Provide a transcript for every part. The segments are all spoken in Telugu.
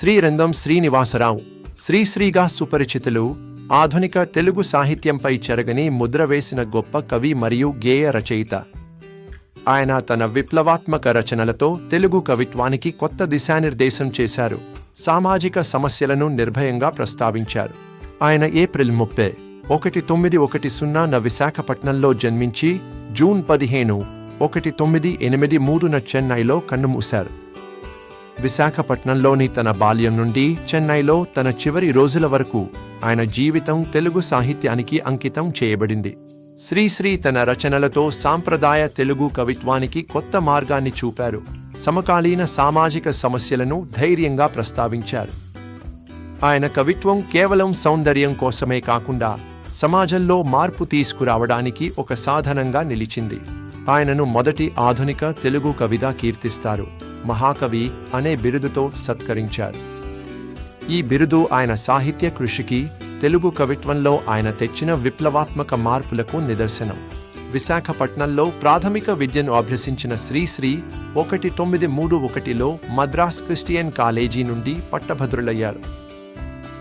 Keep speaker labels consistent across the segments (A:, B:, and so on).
A: శ్రీరంగం శ్రీనివాసరావు. శ్రీశ్రీగా సుపరిచితులు ఆధునిక తెలుగు సాహిత్యంపై చెరగని ముద్ర వేసిన గొప్ప కవి మరియు గేయ రచయిత. ఆయన తన విప్లవాత్మక రచనలతో తెలుగు కవిత్వానికి కొత్త దిశానిర్దేశం చేశారు. సామాజిక సమస్యలను నిర్భయంగా ప్రస్తావించారు. ఆయన ఏప్రిల్ ముప్పై ఒకటి తొమ్మిది ఒకటి సున్నాన విశాఖపట్నంలో జన్మించి జూన్ పదిహేను ఒకటి తొమ్మిది ఎనిమిది మూడున చెన్నైలో కన్నుమూశారు. విశాఖపట్నంలోని తన బాల్యం నుండి చెన్నైలో తన చివరి రోజుల వరకు ఆయన జీవితం తెలుగు సాహిత్యానికి అంకితం చేయబడింది. శ్రీశ్రీ తన రచనలతో సాంప్రదాయ తెలుగు కవిత్వానికి కొత్త మార్గాన్ని చూపారు. సమకాలీన సామాజిక సమస్యలను ధైర్యంగా ప్రస్తావించారు. ఆయన కవిత్వం కేవలం సౌందర్యం కోసమే కాకుండా సమాజంలో మార్పు తీసుకురావడానికి ఒక సాధనంగా నిలిచింది. ఆయనను మొదటి ఆధునిక తెలుగు కవిగా కీర్తిస్తారు. మహాకవి అనే బిరుదుతో సత్కరించారు. ఈ బిరుదు ఆయన సాహిత్య కృషికి తెలుగు కవిత్వంలో ఆయన తెచ్చిన విప్లవాత్మక మార్పులకు నిదర్శనం. విశాఖపట్నంలో ప్రాథమిక విద్యను అభ్యసించిన శ్రీశ్రీ ఒకటి తొమ్మిది మూడు ఒకటిలో మద్రాస్ క్రిస్టియన్ కాలేజీ నుండి పట్టభద్రులయ్యారు.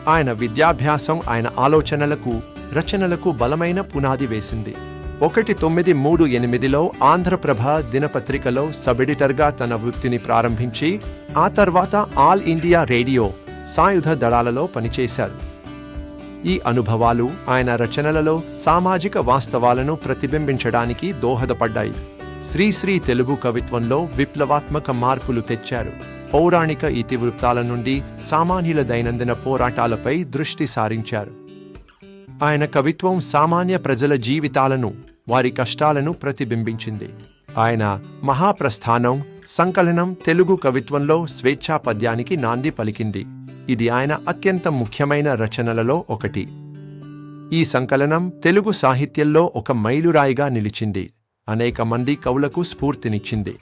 A: ఆయన విద్యాభ్యాసం ఆయన ఆలోచనలకు రచనలకు బలమైన పునాది వేసింది. ఒకటి తొమ్మిది మూడు ఎనిమిదిలో ఆంధ్రప్రభ దినపత్రికలో సబ్ ఎడిటర్గా తన వృత్తిని ప్రారంభించి ఆ తర్వాత ఆల్ ఇండియా రేడియో సాయుధ దళాలలో పనిచేశారు. ఈ అనుభవాలు ఆయన రచనలలో సామాజిక వాస్తవాలను ప్రతిబింబించడానికి దోహదపడ్డాయి. శ్రీశ్రీ తెలుగు కవిత్వంలో విప్లవాత్మక మార్పులు తెచ్చారు. పౌరాణిక ఇతివృత్తాల నుండి సామాన్యుల దైనందిన పోరాటాలపై దృష్టి సారించారు. ఆయన కవిత్వం సామాన్య ప్రజల జీవితాలను వారి కష్టాలను ప్రతిబింబించింది. ఆయన మహాప్రస్థానం సంకలనం తెలుగు కవిత్వంలో స్వేచ్ఛా పద్యానికి నాంది పలికింది. ఇది ఆయన అత్యంత ముఖ్యమైన రచనలలో ఒకటి. ఈ సంకలనం తెలుగు సాహిత్యంలో ఒక మైలురాయిగా నిలిచింది. అనేక మంది కవులకు స్ఫూర్తినిచ్చింది.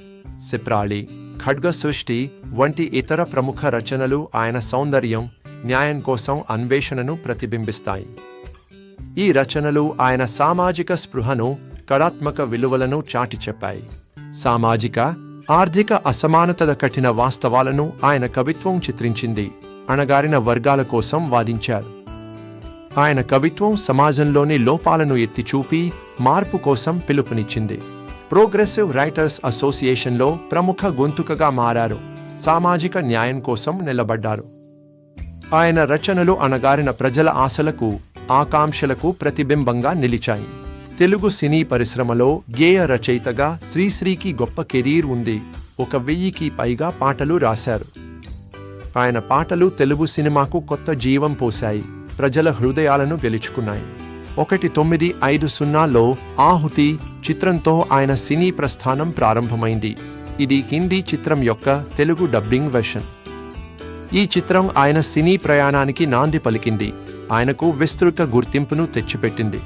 A: సిప్రాళి ఖడ్గ సృష్టి వంటి ఇతర ప్రముఖ రచనలు ఆయన సౌందర్యం న్యాయం కోసం అన్వేషణను ప్రతిబింబిస్తాయి. ఈ రచనలు ఆయన సామాజిక స్పృహను కళాత్మక విలువలను చాటి చెప్పాయి. సామాజిక ఆర్థిక అసమానతల కఠిన వాస్తవాలను ఆయన కవిత్వం చిత్రించింది అణగారిన వర్గాల కోసం వాదించారు. ఆయన కవిత్వం సమాజంలోని లోపాలను ఎత్తిచూపి మార్పు కోసం పిలుపునిచ్చింది. ప్రోగ్రెసివ్ రైటర్స్ అసోసియేషన్లో ప్రముఖ గొంతుకగా మారారు సామాజిక న్యాయం కోసం నిలబడ్డారు. ఆయన రచనలు అణగారిన ప్రజల ఆశలకు ఆకాంక్షలకు ప్రతిబింబంగా నిలిచాయి. తెలుగు సినీ పరిశ్రమలో గేయ రచయితగా శ్రీశ్రీకి గొప్ప కెరీర్ ఉంది. ఒక వెయ్యికి పైగా పాటలు రాశారు. ఆయన పాటలు తెలుగు సినిమాకు కొత్త జీవం పోశాయి. ప్రజల హృదయాలను గెలుచుకున్నాయి ఒకటి తొమ్మిది ఐదు సున్నాలో ఆహుతి చిత్రంతో ఆయన సినీ ప్రస్థానం ప్రారంభమైంది. ఇది హిందీ చిత్రం యొక్క తెలుగు డబ్బింగ్ వెర్షన్. ఈ చిత్రం ఆయన సినీ ప్రయాణానికి నాంది పలికింది. ఆయనకు విస్తృత గుర్తింపును తెచ్చిపెట్టింది.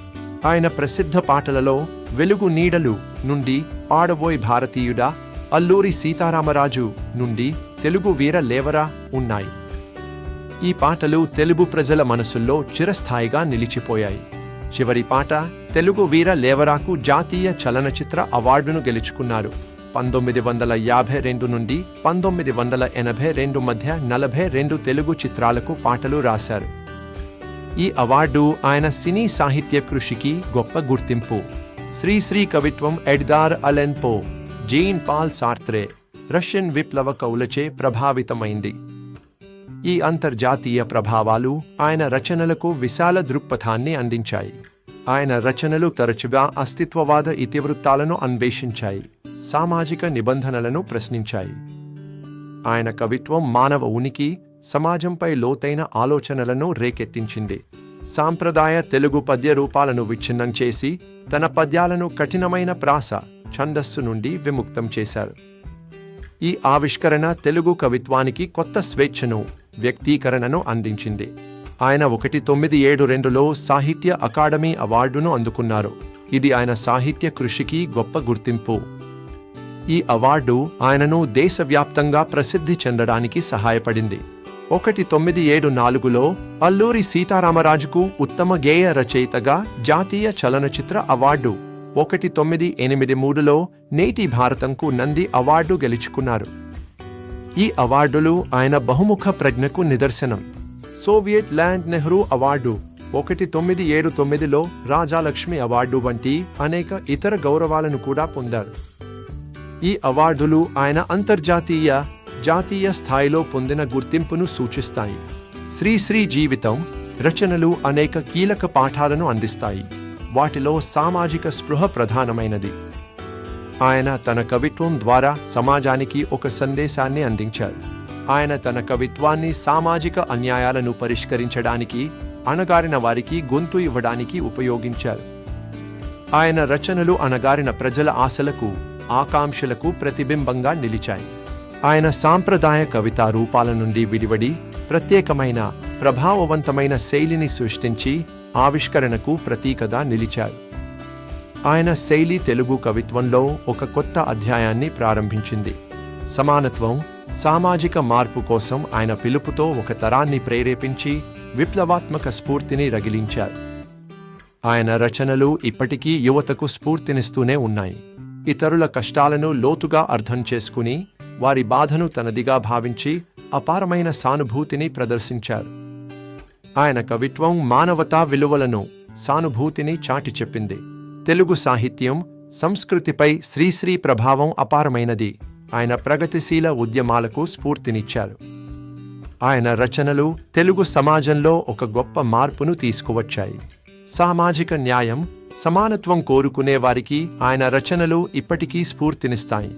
A: ఆయన ప్రసిద్ధ పాటలలో వెలుగు నీడలు నుండి ఆడబోయ్ భారతీయుడా అల్లూరి సీతారామరాజు నుండి తెలుగు వీర లేవరా ఉన్నాయి. ఈ పాటలు తెలుగు ప్రజల మనసుల్లో చిరస్థాయిగా నిలిచిపోయాయి. చివరి పాట తెలుగు వీర లేవరాకు జాతీయ చలనచిత్ర అవార్డును గెలుచుకున్నారు. పంతొమ్మిది వందల యాభై రెండు నుండి పంతొమ్మిది వందల ఎనభై రెండు మధ్య నలభై రెండు తెలుగు చిత్రాలకు పాటలు రాశారు. ఈ అవార్డు ఆయన సినీ సాహిత్య కృషికి గొప్ప గుర్తింపు. శ్రీశ్రీ కవిత్వం ఎడ్దార్ అలెన్ పో జెయిన్ పాల్ సార్త్రే రష్యన్ విప్లవ కవులచే ప్రభావితమైంది. ఈ అంతర్జాతీయ ప్రభావాలు ఆయన రచనలకు విశాల దృక్పథాన్ని అందించాయి. ఆయన రచనలు తరచుగా అస్తిత్వవాద ఇతివృత్తాలను అన్వేషించాయి సామాజిక నిబంధనలను ప్రశ్నించాయి. ఆయన కవిత్వం మానవ ఉనికి సమాజంపై లోతైన ఆలోచనలను రేకెత్తించింది. సాంప్రదాయ తెలుగు పద్య రూపాలను విచ్ఛిన్నం చేసి తన పద్యాలను కఠినమైన ప్రాస ఛందస్సు నుండి విముక్తం చేశారు. ఈ ఆవిష్కరణ తెలుగు కవిత్వానికి కొత్త స్వేచ్ఛను వ్యక్తీకరణను అందించింది. ఆయన ఒకటి తొమ్మిది ఏడు రెండులో సాహిత్య అకాడమీ అవార్డును అందుకున్నారు. ఇది ఆయన సాహిత్య కృషికి గొప్ప గుర్తింపు. ఈ అవార్డు ఆయనను దేశవ్యాప్తంగా ప్రసిద్ధి చెందడానికి సహాయపడింది. ఒకటి తొమ్మిది ఏడు నాలుగులో అల్లూరి సీతారామరాజుకు ఉత్తమ గేయ రచయితగా జాతీయ చలనచిత్ర అవార్డు. ఒకటి తొమ్మిది ఎనిమిది మూడులో నేటి భారతంకు నంది అవార్డు గెలుచుకున్నారు. ఈ అవార్డులు ఆయన బహుముఖ ప్రజ్ఞకు నిదర్శనం. Soviet land Nehru award. ఒకటి తొమ్మిది ఏడు తొమ్మిదిలో రాజాలక్ష్మి అవార్డు వంటి అనేక ఇతర గౌరవాలను కూడా పొందారు. ఈ అవార్డులు ఆయన అంతర్జాతీయ జాతీయ స్థాయిలో పొందిన గుర్తింపును సూచిస్తాయి. శ్రీశ్రీ జీవితం రచనలు అనేక కీలక పాఠాలను అందిస్తాయి. వాటిలో సామాజిక స్పృహ ప్రధానమైనది. ఆయన తన కవిత్వం ద్వారా సమాజానికి ఒక సందేశాన్ని అందించారు. ఆయన తన కవిత్వాన్ని సామాజిక అన్యాయాలను పరిష్కరించడానికి అణగారిన వారికి గొంతు ఇవ్వడానికి ఉపయోగించారు. ఆయన రచనలు అణగారిన ప్రజల ఆశలకు ఆకాంక్షలకు ప్రతిబింబంగా నిలిచాయి. ఆయన సాంప్రదాయ కవితా రూపాల నుండి విడివడి ప్రత్యేకమైన ప్రభావవంతమైన శైలిని సృష్టించి ఆవిష్కరణకు ప్రతీకగా నిలిచారు. ఆయన శైలి తెలుగు కవిత్వంలో ఒక కొత్త అధ్యాయాన్ని ప్రారంభించింది. సమానత్వం సామాజిక మార్పు కోసం ఆయన పిలుపుతో ఒక తరాన్ని ప్రేరేపించి విప్లవాత్మక స్ఫూర్తిని రగిలించారు. ఆయన రచనలు ఇప్పటికీ యువతకు స్ఫూర్తినిస్తూనే ఉన్నాయి. ఇతరుల కష్టాలను లోతుగా అర్థం చేసుకుని వారి బాధను తనదిగా భావించి అపారమైన సానుభూతిని ప్రదర్శించారు. ఆయన కవిత్వం మానవతా విలువలను సానుభూతిని చాటి చెప్పింది. తెలుగు సాహిత్యం సంస్కృతిపై శ్రీశ్రీ ప్రభావం అపారమైనది. ఆయన ప్రగతిశీల ఉద్యమాలకు స్ఫూర్తినిచ్చారు. ఆయన రచనలు తెలుగు సమాజంలో ఒక గొప్ప మార్పును తీసుకువచ్చాయి. సామాజిక న్యాయం సమానత్వం కోరుకునే వారికి ఆయన రచనలు ఇప్పటికీ స్ఫూర్తినిస్తాయి.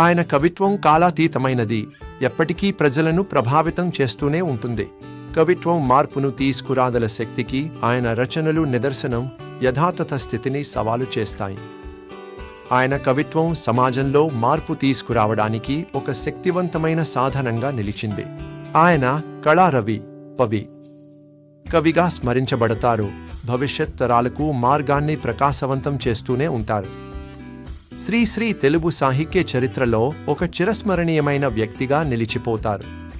A: ఆయన కవిత్వం కాలాతీతమైనది. ఎప్పటికీ ప్రజలను ప్రభావితం చేస్తూనే ఉంటుంది. కవిత్వం మార్పును తీసుకురాదల శక్తికి ఆయన రచనలు నిదర్శనం యథాతథ స్థితిని సవాలు చేస్తాయి. ఆయన కవిత్వం సమాజంలో మార్పు తీసుకురావడానికి ఒక శక్తివంతమైన సాధనంగా నిలిచింది. ఆయన కళారవి పవి. కవిగా స్మరించబడతారు. భవిష్యత్ తరాలకు మార్గాన్ని ప్రకాశవంతం చేస్తూనే ఉంటారు. శ్రీశ్రీ తెలుగు సాహిత్య చరిత్రలో ఒక చిరస్మరణీయమైన వ్యక్తిగా నిలిచిపోతారు.